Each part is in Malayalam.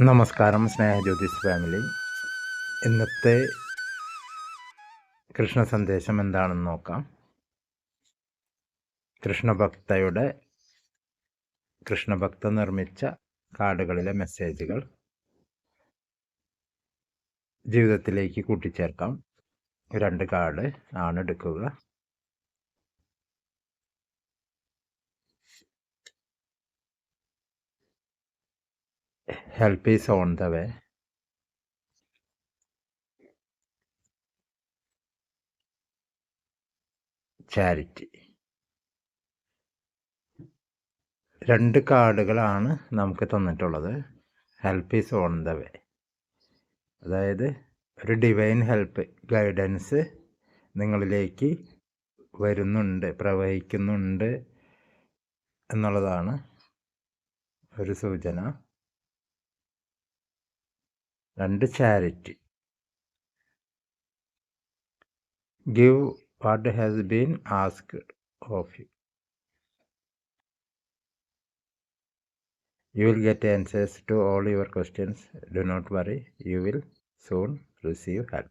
നമസ്കാരം സ്നേഹജ്യോതിസ് ഫാമിലി. ഇന്നത്തെ കൃഷ്ണ സന്ദേശം എന്താണെന്ന് നോക്കാം. കൃഷ്ണഭക്തയുടെ കൃഷ്ണഭക്ത നിർമ്മിച്ച കാർഡുകളിലെ മെസ്സേജുകൾ ജീവിതത്തിലേക്ക് കൂട്ടിച്ചേർക്കാം. രണ്ട് കാർഡ് ആണ് എടുക്കുക. Help is on the way. Charity രണ്ട് കാർഡുകളാണ് നമുക്ക് തന്നിട്ടുള്ളത്. Help is on the way അതായത് ഒരു ഡിവൈൻ ഹെൽപ്പ് ഗൈഡൻസ് നിങ്ങളിലേക്ക് വരുന്നുണ്ട് പ്രവഹിക്കുന്നുണ്ട് എന്നുള്ളതാണ് ഒരു സൂചന. രണ്ട് charity give what has been asked of you you will get answers to all your questions do not worry you will soon receive help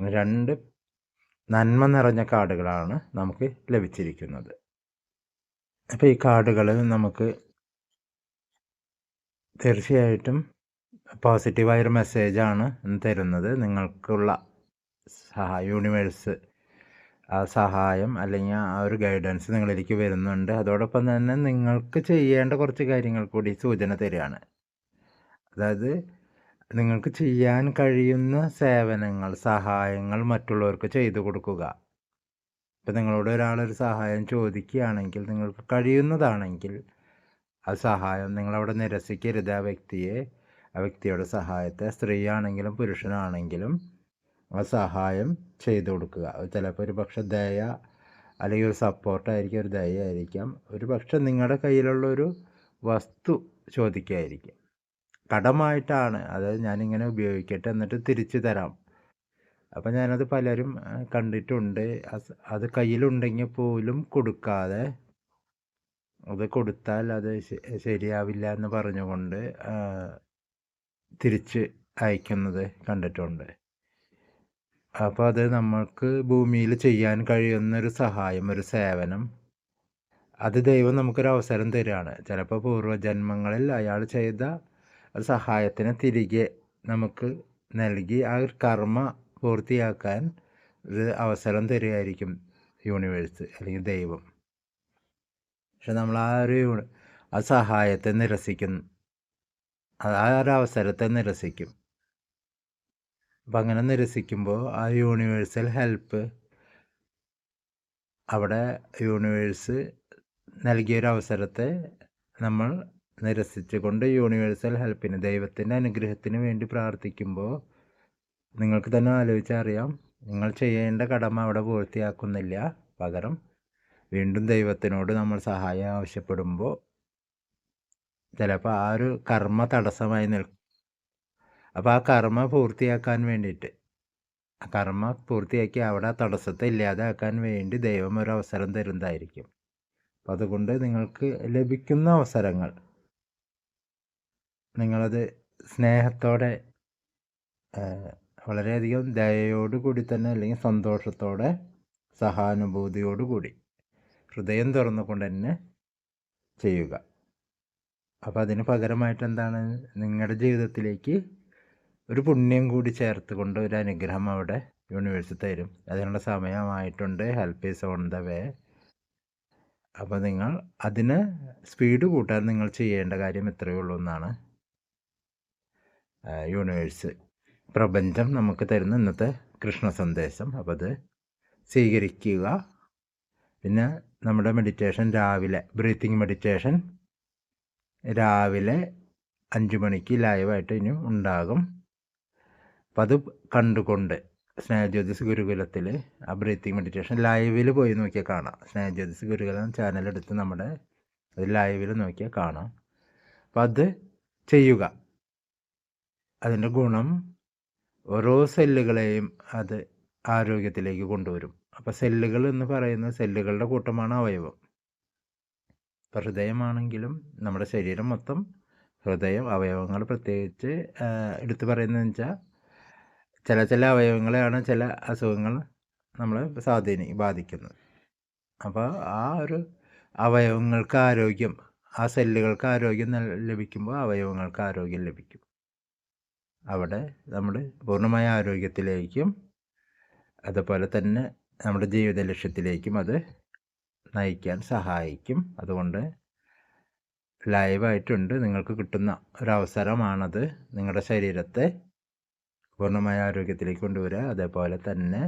രണ്ട് നന്മ നിറഞ്ഞ കാർഡുകളാണ് നമുക്ക് ലഭിച്ചിരിക്കുന്നത്. അപ്പോൾ ഈ കാർഡുകൾ നമുക്ക് തീർച്ചയായിട്ടും പോസിറ്റീവായൊരു മെസ്സേജാണ് തരുന്നത്. നിങ്ങൾക്കുള്ള സഹായ യൂണിവേഴ്സ് ആ സഹായം അല്ലെങ്കിൽ ആ ഒരു ഗൈഡൻസ് നിങ്ങളിലേക്ക് വരുന്നുണ്ട്. അതോടൊപ്പം തന്നെ നിങ്ങൾക്ക് ചെയ്യേണ്ട കുറച്ച് കാര്യങ്ങൾ കൂടി സൂചന തരികയാണ്. അതായത് നിങ്ങൾക്ക് ചെയ്യാൻ കഴിയുന്ന സേവനങ്ങൾ സഹായങ്ങൾ മറ്റുള്ളവർക്ക് ചെയ്തു കൊടുക്കുക. ഇപ്പം നിങ്ങളോട് ഒരാളൊരു സഹായം ചോദിക്കുകയാണെങ്കിൽ നിങ്ങൾക്ക് കഴിയുന്നതാണെങ്കിൽ ആ സഹായം നിങ്ങളവിടെ നിരസിക്കരുത് ആ വ്യക്തിയെ. ആ വ്യക്തിയുടെ സഹായത്തെ സ്ത്രീയാണെങ്കിലും പുരുഷനാണെങ്കിലും ആ സഹായം ചെയ്തു കൊടുക്കുക. ചിലപ്പോൾ ഒരു പക്ഷെ ദയ അല്ലെങ്കിൽ ഒരു സപ്പോർട്ടായിരിക്കും ഒരു ദയ ആയിരിക്കാം. ഒരു പക്ഷെ നിങ്ങളുടെ കയ്യിലുള്ള ഒരു വസ്തു ചോദിക്കായിരിക്കും. കടമായിട്ടാണ്. അതായത് ഞാനിങ്ങനെ ഉപയോഗിക്കട്ടെ എന്നിട്ട് തിരിച്ചു തരാം. അപ്പം ഞാനത് പലരും കണ്ടിട്ടുണ്ട്. അത് കയ്യിലുണ്ടെങ്കിൽ പോലും കൊടുക്കാതെ അത് കൊടുത്താൽ അത് ശരിയാവില്ല എന്ന് പറഞ്ഞുകൊണ്ട് തിരിച്ച് അയക്കുന്നത് കണ്ടിട്ടുണ്ട്. അപ്പോൾ അത് നമ്മൾക്ക് ഭൂമിയിൽ ചെയ്യാൻ കഴിയുന്ന ഒരു സഹായം ഒരു സേവനം അത് ദൈവം നമുക്കൊരു അവസരം തരികയാണ് ചിലപ്പോൾ പൂർവജന്മങ്ങളിൽ അയാൾ ചെയ്ത സഹായത്തിന് തിരികെ നമുക്ക് നൽകി ആ ഒരു കർമ്മ പൂർത്തിയാക്കാൻ ഒരു അവസരം തരികയായിരിക്കും യൂണിവേഴ്സ് അല്ലെങ്കിൽ ദൈവം. പക്ഷെ നമ്മൾ ആ ഒരു ആ സഹായത്തെ നിരസിക്കുന്നു. ആ ഒരു അവസരത്തെ നിരസിക്കും. അപ്പം അങ്ങനെ നിരസിക്കുമ്പോൾ ആ യൂണിവേഴ്സൽ ഹെൽപ്പ് അവിടെ യൂണിവേഴ്സ് നൽകിയൊരു അവസരത്തെ നമ്മൾ നിരസിച്ചുകൊണ്ട് യൂണിവേഴ്സൽ ഹെൽപ്പിന് ദൈവത്തിന്റെ അനുഗ്രഹത്തിന് വേണ്ടി പ്രാർത്ഥിക്കുമ്പോൾ നിങ്ങൾക്ക് തന്നെ ആലോചിച്ചറിയാം നിങ്ങൾ ചെയ്യേണ്ട കടമ അവിടെ പൂർത്തിയാക്കുന്നില്ല. പകരം വീണ്ടും ദൈവത്തിനോട് നമ്മൾ സഹായം ആവശ്യപ്പെടുമ്പോൾ ചിലപ്പോൾ ആ ഒരു കർമ്മ തടസ്സമായി നിൽക്കും. അപ്പോൾ ആ കർമ്മ പൂർത്തിയാക്കാൻ വേണ്ടിയിട്ട് ആ കർമ്മ പൂർത്തിയാക്കി അവിടെ തടസ്സത്തെ ഇല്ലാതാക്കാൻ വേണ്ടി ദൈവം ഒരു അവസരം തരുന്നതായിരിക്കും. അപ്പം അതുകൊണ്ട് നിങ്ങൾക്ക് ലഭിക്കുന്ന അവസരങ്ങൾ നിങ്ങളത് സ്നേഹത്തോടെ വളരെയധികം ദയയോടുകൂടി തന്നെ അല്ലെങ്കിൽ സന്തോഷത്തോടെ സഹാനുഭൂതിയോടുകൂടി ഹൃദയം തുറന്നുകൊണ്ട് തന്നെ ചെയ്യുക. അപ്പോൾ അതിന് പകരമായിട്ട് എന്താണ് നിങ്ങളുടെ ജീവിതത്തിലേക്ക് ഒരു പുണ്യം കൂടി ചേർത്ത് കൊണ്ട് ഒരു അനുഗ്രഹം അവിടെ യൂണിവേഴ്സ് തരും. അതിനുള്ള സമയമായിട്ടുണ്ട്. Help is on the way അപ്പോൾ നിങ്ങൾ അതിന് സ്പീഡ് കൂട്ടാൻ നിങ്ങൾ ചെയ്യേണ്ട കാര്യം ഇത്രയേ ഉള്ളൂ എന്നാണ്. യൂണിവേഴ്സ് പ്രപഞ്ചം നമുക്ക് തരുന്ന ഇന്നത്തെ കൃഷ്ണ സന്ദേശം. അപ്പോൾ അത് സ്വീകരിക്കുക. പിന്നെ നമ്മുടെ മെഡിറ്റേഷൻ രാവിലെ ബ്രീത്തിങ് മെഡിറ്റേഷൻ രാവിലെ അഞ്ച് മണിക്ക് ലൈവായിട്ട് ഇനി ഉണ്ടാകും. അപ്പം അത് കണ്ടുകൊണ്ട് സ്നേഹജ്യോതിസ് ഗുരുകുലത്തിൽ ആ ബ്രീത്തിങ് മെഡിറ്റേഷൻ ലൈവിൽ പോയി നോക്കിയാൽ കാണാം. സ്നേഹജ്യോതിസ് ഗുരുകുലം ചാനലെടുത്ത് നമ്മുടെ അത് ലൈവിൽ നോക്കിയാൽ കാണാം. അപ്പം അത് ചെയ്യുക. അതിന്റെ ഗുണം ഓരോ സെല്ലുകളെയും അത് ആരോഗ്യത്തിലേക്ക് കൊണ്ടുവരും. അപ്പോൾ സെല്ലുകൾ എന്ന് പറയുന്ന സെല്ലുകളുടെ കൂട്ടമാണ് അവയവം. ഹൃദയമാണെങ്കിലും നമ്മുടെ ശരീരം മൊത്തം ഹൃദയം അവയവങ്ങൾ പ്രത്യേകിച്ച് എടുത്തു പറയുന്നതെന്ന് വെച്ചാൽ ചില ചില അവയവങ്ങളെയാണ് ചില അസുഖങ്ങൾ നമ്മളെ സ്വാധീനി ബാധിക്കുന്നത്. അപ്പോൾ ആ ഒരു അവയവങ്ങൾക്ക് ആരോഗ്യം ആ സെല്ലുകൾക്ക് ആരോഗ്യം ലഭിക്കുമ്പോൾ അവയവങ്ങൾക്ക് ആരോഗ്യം ലഭിക്കും. അവിടെ നമ്മൾ പൂർണമായ ആരോഗ്യത്തിലേക്കും അതുപോലെ തന്നെ നമ്മുടെ ജീവിത ലക്ഷ്യത്തിലേക്കും അത് നയിക്കാൻ സഹായിക്കും. അതുകൊണ്ട് ലൈവായിട്ടുണ്ട് നിങ്ങൾക്ക് കിട്ടുന്ന ഒരവസരമാണത് നിങ്ങളുടെ ശരീരത്തെ പൂർണമായ ആരോഗ്യത്തിലേക്ക് കൊണ്ടുവരിക. അതേപോലെ തന്നെ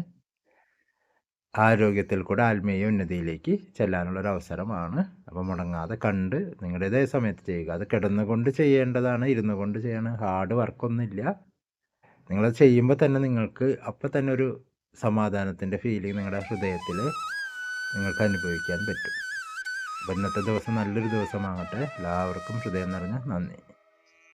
ആരോഗ്യത്തിൽ കൂടെ ആത്മീയ ഉന്നതിയിലേക്ക് ചെല്ലാനുള്ള ഒരു അവസരമാണ് അപ്പം മുടങ്ങാതെ കണ്ട് നിങ്ങളുടേതേ സമയത്ത് ചെയ്യുക. അത് കിടന്നുകൊണ്ട് ചെയ്യേണ്ടതാണ് ഇരുന്നു കൊണ്ട് ചെയ്യണം. ഹാർഡ് വർക്കൊന്നുമില്ല നിങ്ങളത് ചെയ്യുമ്പോൾ തന്നെ നിങ്ങൾക്ക് അപ്പം തന്നെ ഒരു സമാധാനത്തിന്റെ ഫീലിംഗ് നിങ്ങളുടെ ഹൃദയത്തിൽ നിങ്ങൾക്ക് അനുഭവിക്കാൻ പറ്റും. അപ്പോൾ ഇന്നത്തെ ദിവസം നല്ലൊരു ദിവസമാകട്ടെ. എല്ലാവർക്കും ഹൃദയം നിറഞ്ഞ നന്ദി.